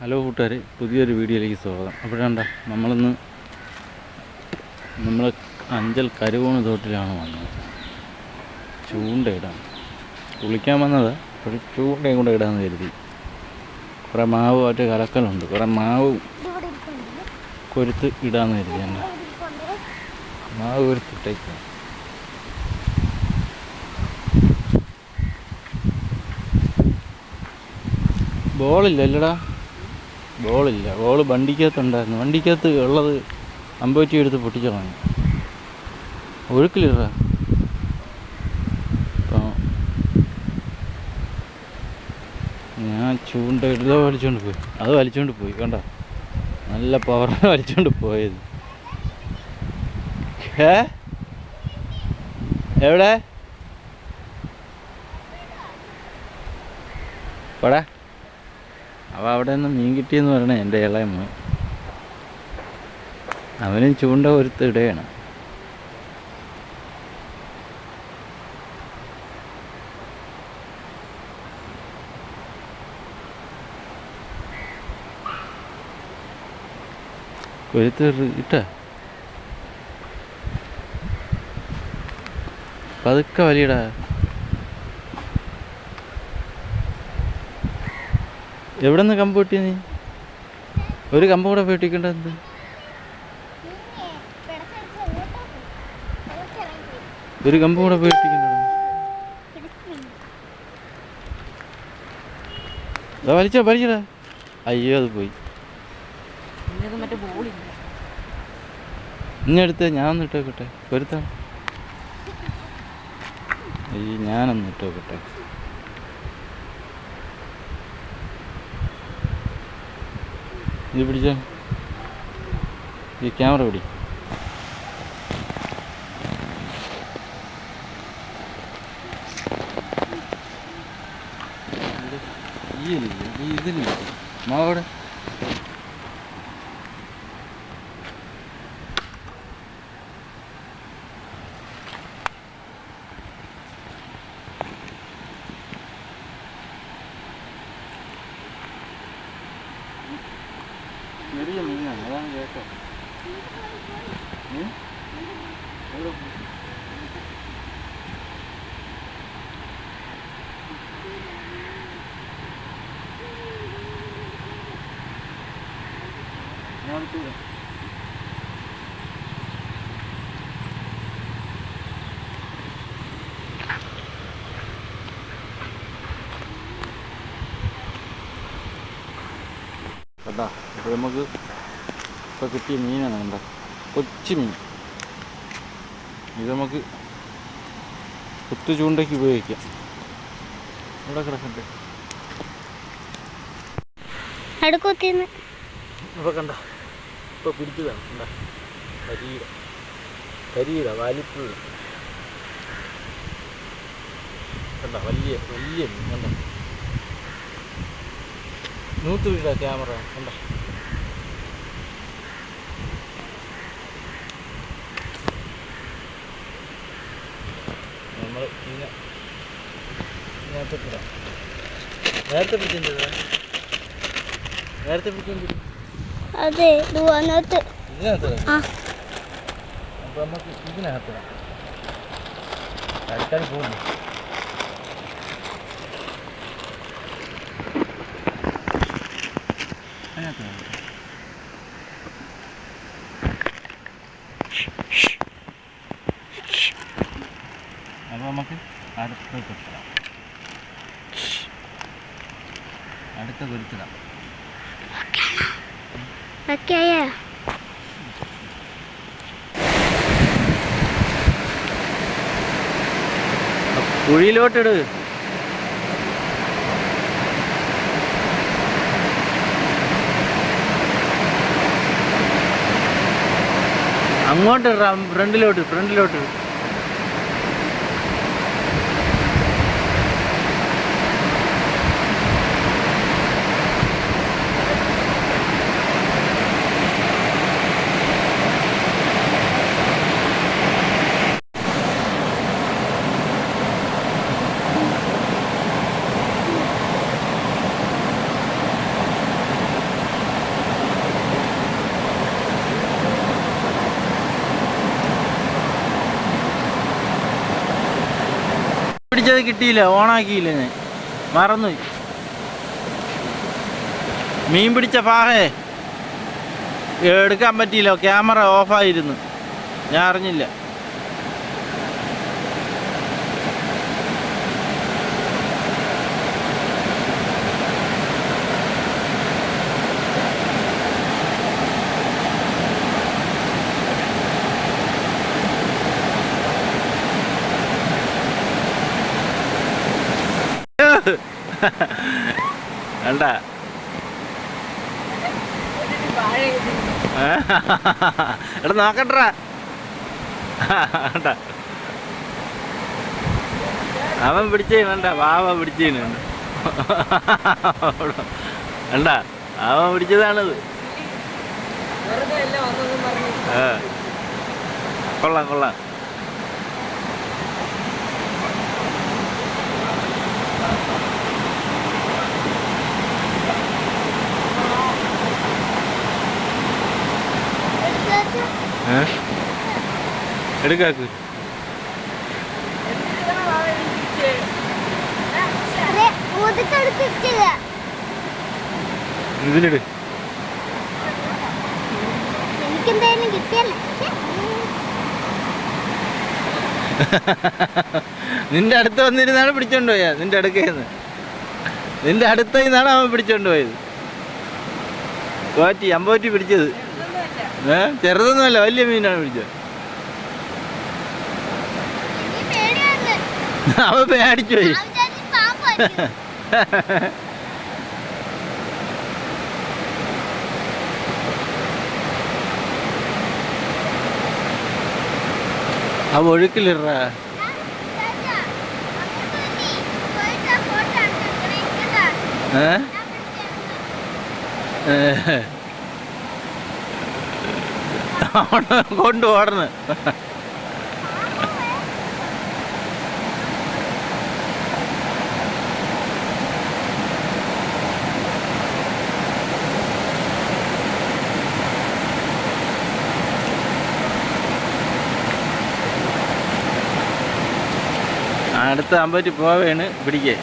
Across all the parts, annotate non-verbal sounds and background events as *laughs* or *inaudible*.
Hello കൂട്ടുകാരെ പുതിയൊരു വീഡിയോയിലേക്ക് സ്വാഗതം. അപ്പോഴാണ്ട നമ്മളിന്ന് നമ്മൾ അഞ്ചൽ കരുവോണ് തോട്ടിലാണ് വന്നത്. ചൂണ്ടയിടാൻ കുളിക്കാൻ വന്നത് ഒരു ചൂണ്ടയും കൂടെ ഇടാമെന്ന് കരുതി. കുറേ മാവ് മറ്റേ കലക്കലുണ്ട്. കുറേ മാവ് കൊരുത്ത് ഇടാമെന്ന് കരുതി എന്നാ മാവ് കൊരുത്തിട്ടേക്കാം. ബോളില്ല അല്ലടാ. ബോളില്ല ബോൾ വണ്ടിക്കകത്തുണ്ടായിരുന്നു. വണ്ടിക്കകത്ത് ഉള്ളത് അമ്പൂറ്റി എടുത്ത് പൊട്ടിച്ചു കളഞ്ഞു. ഒഴുക്കിലിട ഞാൻ ചൂണ്ട ഇടുക വലിച്ചുകൊണ്ട് പോയി. അത് വലിച്ചുകൊണ്ട് പോയി. കണ്ട? നല്ല പവർ വലിച്ചുകൊണ്ട് പോയത്. ഏ എവിടെ? പടാ. അവ അവിടെ നിന്ന് മീൻ കിട്ടിയെന്ന് പറയണേ എന്റെ ഇളയ മോൻ. അവനും ചൂണ്ട ഒരുത്ത് ഇടയാണ് കൊരുത്ത് ഇട്ട. പതുക്കെ വലിയടാ. എവിടെ നിന്ന് കമ്പ് കിട്ടി നീ? ഒരു കമ്പ് കൂടെ വെട്ടിക്കണ്ട എന്ത്? ഒരു കമ്പ് കൂടെ വെട്ടിക്കണ്ട വലിച്ചോ വലിച്ചടാ. അയ്യോ അത് പോയി. മറ്റേ എടുത്ത ഞാൻ ഒന്ന് ഇട്ടേക്കട്ടെ. പൊരുത്ത. ഈ ഞാനൊന്ന് ഇട്ടേക്കട്ടെ. ഇത് പിടിച്ച. ഈ ക്യാമറ പിടി. ഈ ഇതില്ല മാവോടെ ചെറിയ മീനാണ് അതാണ് കേട്ടോ ഉം? എവിടെ പോയി? ഞാൻ എടുത്തു തരാം. കണ്ടാ അപ്പോൾ നമുക്ക് ഇപ്പോൾ കിട്ടിയ മീനാണ് കണ്ട കൊച്ചു മീൻ ഇത് നമുക്ക് കുത്തു ചൂണ്ടയ്ക്ക് ഉപയോഗിക്കാം. ഇവിടെ അടുക്കുത്തിന്ന് ഇപ്പോൾ കണ്ട. ഇപ്പൊ പിടിച്ചതാണ് കണ്ട. കരിയില വലിപ്പുള്ള കണ്ട വലിയ വലിയ മീൻ കണ്ട. നൂറ്റി വീടാ ക്യാമറ കണ്ട. നമ്മൾ ഇങ്ങനെ നേരത്തെ പിടാം നേരത്തെ പിടിച്ചെന്താ നേരത്തെ പിടിച്ചെന്തിരി അതെ ഇതിനകത്ത് അപ്പോൾ നമുക്ക് ഇതിനകത്ത് കഴിക്കാൻ പോകുന്നു അതിനകത്ത് ഇടാം. അപ്പോൾ നമുക്ക് അടുത്ത കൊത്തിടാം അടുത്ത കുരുത്തിടാം ഓക്കെ കുഴിയിലോട്ടിട്. അങ്ങോട്ട് ഫ്രണ്ടിലോട്ട് ഫ്രണ്ടിലോട്ട്. പിടിച്ചത് കിട്ടിയില്ല ഓണാക്കിയില്ല ഞാൻ. മറന്നു. മീൻ പിടിച്ച പാഹേ എടുക്കാൻ പറ്റിയില്ല ക്യാമറ ഓഫായിരുന്നു. ഞാൻ അറിഞ്ഞില്ല. വേണ്ട. എടാ നോക്കട്ടാ വേണ്ട. അവൻ പിടിച്ചേ വേണ്ട. വാവ പിടിച്ചേന് വേണ്ട. അവൻ പിടിച്ചതാണത്. കൊള്ളാം കൊള്ളാം ഏ? എടുക്കാക്കൂ. ഇതിലിട്. എനിക്കെന്തായാലും കിട്ടിയല്ലേ? നിന്റെ അടുത്ത് വന്നിരുന്നാണ് പിടിച്ചോണ്ട് പോയാ. നിന്റെ അടുക്കേന്ന്. നിന്റെ അടുത്ത നിന്നാണ് അവൻ പിടിച്ചോണ്ട് പോയത്. പോറ്റി അമ്പോറ്റി പിടിച്ചത്. ഏ? ചെറുതൊന്നുമല്ല വലിയ മീനാണ് പിടിച്ചത്. അവ പേടിച്ചോയി അവ ഒഴുക്കിലിറ പോയി. ഞാൻ വിചാരിച്ചു പാമ്പായിരിക്കും. ആ ഒഴുക്കിലിട ഞാൻ വിചാരിച്ചു, അങ്ങോട്ട് വന്നി. പോയിട്ട് ആ ഫോട്ടോ എടുത്ത് ഇവിടെ ഇരിക്കട്ടാ. ഏ ഞാൻ പിടിച്ചെടുത്തു. ഏ. അവിടെ കൊണ്ടു ഓടണ്. അടുത്ത അമ്പറ്റി പോവേണ് പിടിക്കേ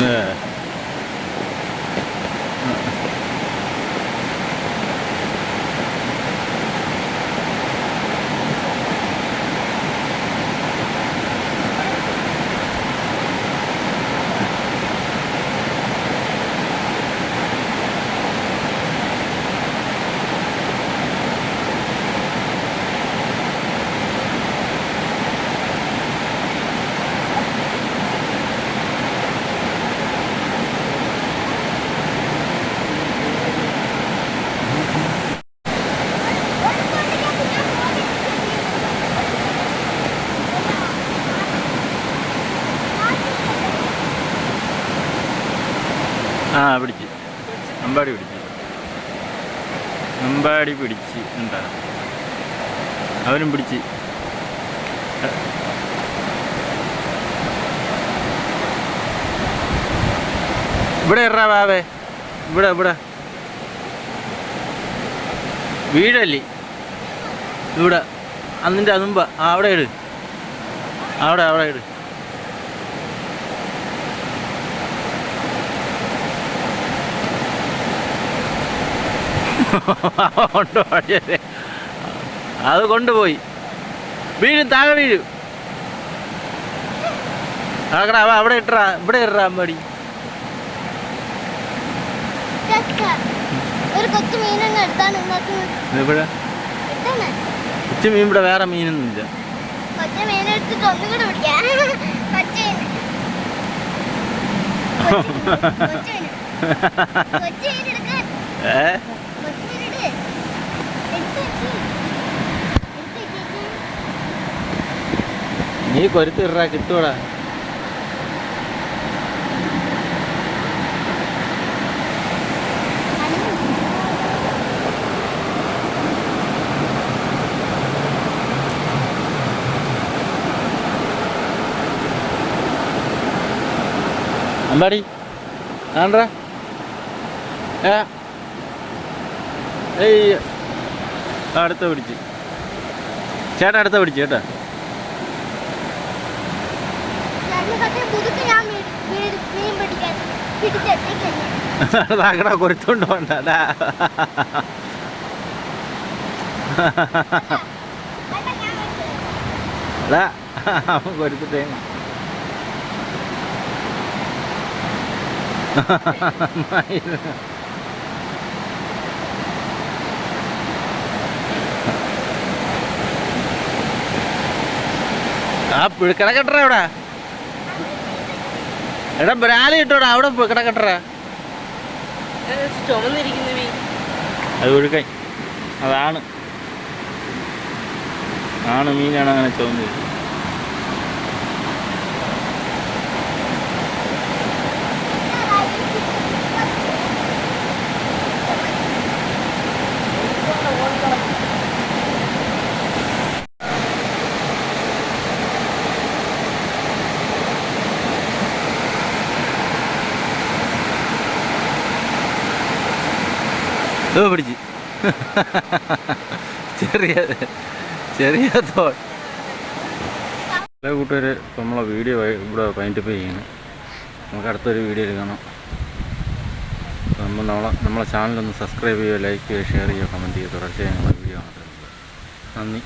ഏ. ആ പിടിച്ച്. അമ്പാടി പിടിച്ച്. അമ്പാടി പിടിച്ച്. എന്താ? അവനും പിടിച്ച്. ഇവിടെ ഇറാ വാവേ. ഇവിടെ ഇവിടെ. വീടല്ലേ? ഇവിടെ. അന്നിന്റെ അതുമ്പ. അവിടെ ഇട്. അവിടെ അവിടെ ഇട്. കൊണ്ടുപോയി അത് കൊണ്ടുപോയി. വീഴും താഴെ വീഴും. അവ അവിടെ ഇട്ട ഇവിടെ ഇട്ടാ അമ്പാടി കൊച്ചു മീൻ ഇവിടെ വേറെ മീനൊന്നുമില്ല. കൊച്ചു മീനെടുത്തിട്ട് ഒന്നും കൂടെ പിടിക്കാം കൊച്ചു മീൻ. കൊച്ചു മീൻ. കൊച്ചു മീൻ എടുക്കാൻ ഏ കൊച്ചു മീൻ എടുക്ക്. എടുത്ത് വെക്ക്. എടുത്ത് വെച്ചേക്ക്. നീ കൊരുത്ത് ഇടറാ കിട്ടൂടാ. അമ്പാടി ആണ്ട്രാ ഏ അടുത്ത പിടിച്ച്. ചേട്ടാ അടുത്ത പിടിച്ച് ചേട്ടാ കട്ടയും പുതുക്കി ഞാൻ മീൻ *laughs* *laughs* ആ പിടി- കെട്ടറ എവിടെ എടാ ബ്രാലി ഇട്ടോടാ അവിടെ പോയി കെട്ടറ അത് ഒഴുക്കായി അതാണ്. ആണ് മീനാണ് അങ്ങനെ ചോദിച്ചത് ഓ പിടിച്ച്. ചെറിയ ചെറിയ തോൾ ഹലോ കൂട്ടുകാർ നമ്മളെ വീഡിയോ ഇവിടെ പൈന്റപ്പ് ചെയ്യുന്നു. നമുക്ക് അടുത്തൊരു വീഡിയോയിൽ കാണാം. നമ്മൾ നമ്മളെ നമ്മളെ ചാനലൊന്ന് സബ്സ്ക്രൈബ് ചെയ്യുക ലൈക്ക് ചെയ്യുക ഷെയർ ചെയ്യുക കമന്റ് ചെയ്യുക. തുടർച്ചയായി ഞങ്ങളെ വീഡിയോ കാണുന്നത് നന്ദി.